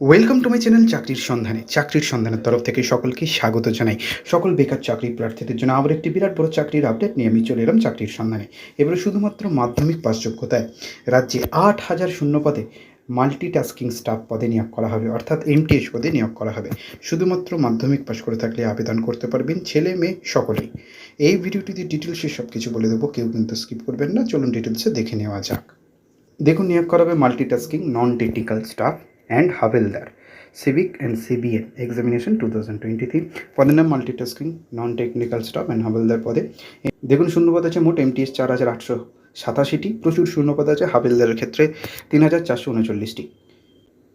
Welcome to my channel চাকরির সন্ধানে চাকরির সন্ধানের তরফ থেকে সকলকে স্বাগত জানাই। সকল বেকার চাকরি প্রার্থীদের জন্য আবার একটি বিরাট বড় চাকরির আপডেট নিয়ে আমি চলে এলাম চাকরির সন্ধানে এবারে শুধুমাত্র মাধ্যমিক পাস যোগ্যতায় রাজ্যে আট হাজার শূন্য পদে মাল্টিটাস্কিং স্টাফ পদে নিয়োগ করা হবে, অর্থাৎ এমটিএস পদে নিয়োগ করা হবে। শুধুমাত্র মাধ্যমিক পাস করে থাকলে আবেদন করতে পারবেন ছেলে মেয়ে সকলেই। এই ভিডিওটিতে ডিটেলসে সব কিছু বলে দেবো, কেউ কিন্তু স্কিপ করবেন না। চলুন ডিটেলসে দেখে নেওয়া যাক। দেখুন, নিয়োগ করা হবে multitasking non technical staff and Havaldar examination two thousand twenty three পদের নাম multitasking non technical staff and Havaldar পদে। দেখুন, শূন্যপদ আছে মোট এমটিএস চার হাজার আটশো সাতাশিটি। প্রচুর শূন্যপদ আছে হাভেলদারের ক্ষেত্রে, তিন হাজার চারশো উনচল্লিশটি।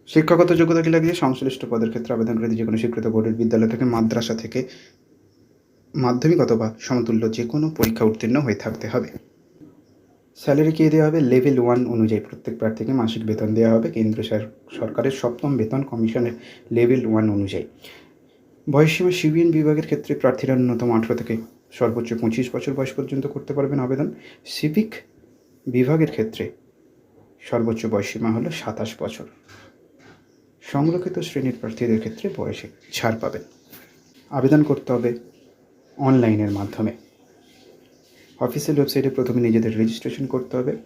শিক্ষাগত যোগ্যতা কি লাগছে সংশ্লিষ্ট পদের ক্ষেত্রে আবেদনকারী যে কোনো স্বীকৃত বোর্ডের বিদ্যালয় থেকে মাদ্রাসা থেকে মাধ্যমিক অথবা সমতুল্য যে কোনো পরীক্ষা উত্তীর্ণ হয়ে থাকতে হবে। স্যালারি কে দেওয়া হবে? লেভেল ওয়ান অনুযায়ী প্রত্যেক প্রার্থীকে মাসিক বেতন দেওয়া হবে কেন্দ্র সরকারের সপ্তম বেতন কমিশনের লেভেল ওয়ান অনুযায়ী। বয়সসীমা সিবিএন বিভাগের ক্ষেত্রে প্রার্থীরা ন্যূনতম আঠেরো থেকে সর্বোচ্চ পঁচিশ বছর বয়স পর্যন্ত করতে পারবেন আবেদন। সিভিক বিভাগের ক্ষেত্রে সর্বোচ্চ বয়সসীমা হলো সাতাশ বছর। সংরক্ষিত শ্রেণির প্রার্থীদের ক্ষেত্রে বয়সে ছাড় পাবেন। আবেদন করতে হবে অনলাইনের মাধ্যমে। অফিসিয়াল ওয়েবসাইটে প্রথমে নিজেদের রেজিস্ট্রেশন করতে হবে।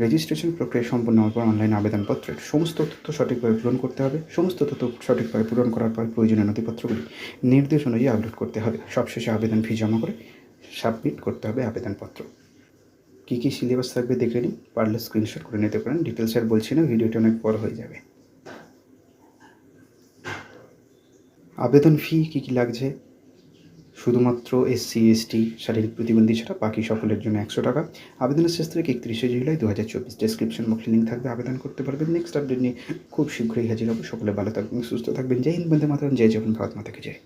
রেজিস্ট্রেশন প্রক্রিয়া সম্পন্ন হওয়ার পর অনলাইন আবেদনপত্রের সমস্ত তথ্য সঠিকভাবে পূরণ করতে হবে। সমস্ত তথ্য সঠিকভাবে পূরণ করার পর প্রয়োজনীয় নথিপত্রগুলি নির্দেশ অনুযায়ী আপলোড করতে হবে। সবশেষে আবেদন ফি জমা করে সাবমিট করতে হবে আবেদনপত্র। কী কী সিলেবাস থাকবে দেখে নিন। পারলে স্ক্রিনশট করে নিতে পারেন। ডিটেলস আর বলছি না ভিডিওটা অনেক বড় হয়ে যাবে। আবেদন ফি কী কী লাগছে? শুধুমাত্র এসসি এসটি শারীরিক প্রতিবন্ধী ছাড়া বাকি সকলের জন্য একশো টাকা। আবেদনের শেষ তারিখ একত্রিশে জুলাই দু হাজার চব্বিশ ডেসক্রিপশন বক্সে লিঙ্ক থাকবে, আবেদন করতে পারবেন। নেক্সট আপডেট নিয়ে খুব শীঘ্রই হাজির হবে। সকলে ভালো থাকবেন, সুস্থ থাকবেন। জয় হিন্দ, বন্দে মাতরম। জয় জগন ভারত মাতাকে জয়।